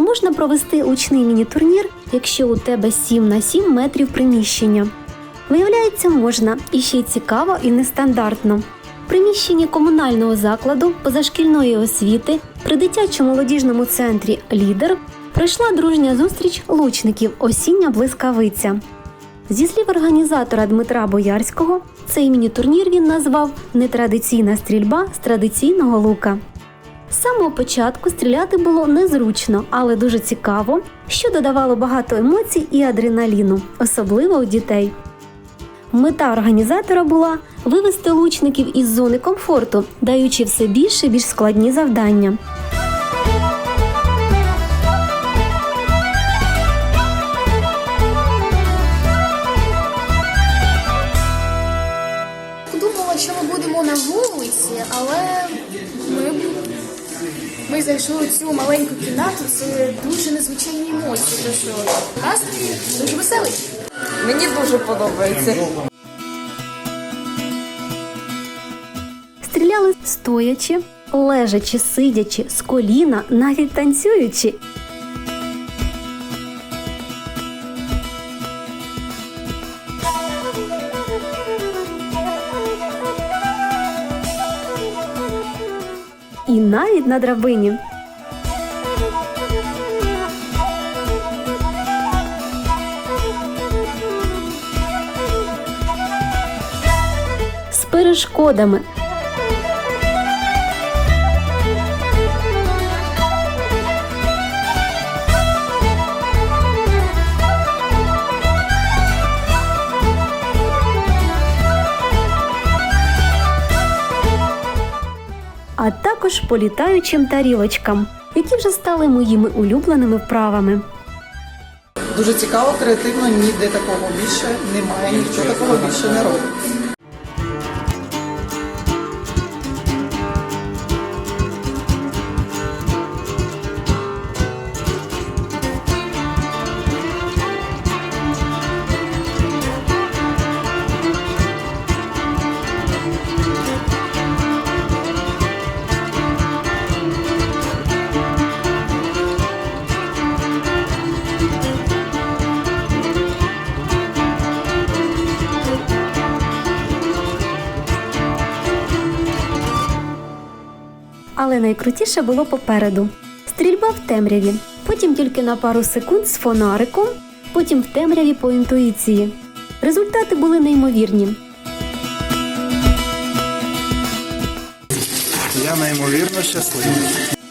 можна провести лучний міні-турнір, якщо у тебе 7 на 7 метрів приміщення? Виявляється, можна і ще й цікаво і нестандартно. В приміщенні комунального закладу позашкільної освіти при дитячо-молодіжному центрі Лідер пройшла дружня зустріч лучників Осіння блискавиця. Зі слів організатора Дмитра Боярського, цей міні-турнір він назвав Нетрадиційна стрільба з традиційного лука. З самого початку стріляти було незручно, але дуже цікаво, що додавало багато емоцій і адреналіну, особливо у дітей. Мета організатора була вивести лучників із зони комфорту, даючи все більше більш складні завдання. Думала, що ми будемо на вулиці, але ми зайшли у цю маленьку кімнату. Це дуже незвичайні емоції. Тому що настрій дуже веселий. Мені дуже подобається. Стріляли стоячи, лежачи, сидячи, з коліна, навіть танцюючи. І навіть на драбині. З перешкодами. Також по літаючим тарілочкам, які вже стали моїми улюбленими вправами. Дуже цікаво, креативно, ніде такого більше немає, ніхто такого більше не робить. Але найкрутіше було попереду: стрільба в темряві, потім тільки на пару секунд з фонариком, потім в темряві по інтуїції. Результати були неймовірні. Я неймовірно щасливий.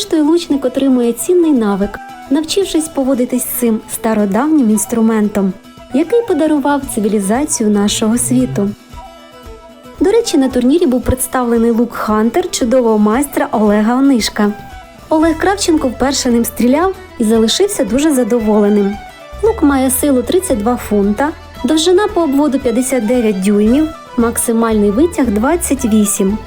Зрештою, лучник отримує цінний навик, навчившись поводитись з цим стародавнім інструментом, який подарував цивілізацію нашого світу. До речі, на турнірі був представлений лук Хантер чудового майстра Олега Онишка. Олег Кравченко вперше ним стріляв і залишився дуже задоволеним. Лук має силу 32 фунта, довжина по обводу 59 дюймів, максимальний витяг 28.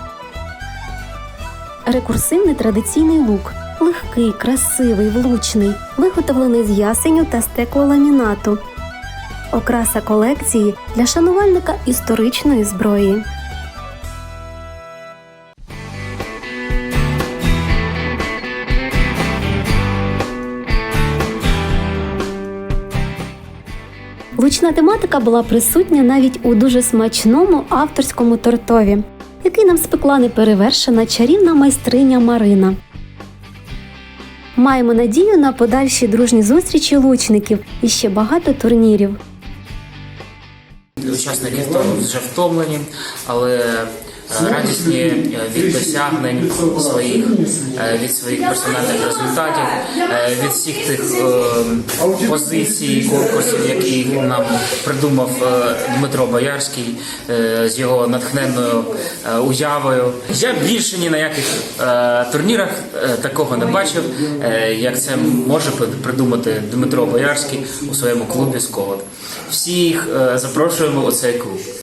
Рекурсивний традиційний лук. Легкий, красивий, влучний, виготовлений з ясеню та стеклоламінату. Окраса колекції для шанувальника історичної зброї. Лучна тематика була присутня навіть у дуже смачному авторському тортові, який нам спекла неперевершена чарівна майстриня Марина. Маємо надію на подальші дружні зустрічі лучників і ще багато турнірів. Учасники вже втомлені, але радісні е, від досягнень своїх, е, від своїх персональних результатів, е, від всіх тих е, позицій, конкурсів, які нам придумав е, Дмитро Боярський е, з його натхненною е, уявою. Я більше ні на яких е, турнірах е, такого не бачив, е, як це може придумати Дмитро Боярський у своєму клубі Сколот. Всіх е, запрошуємо у цей клуб.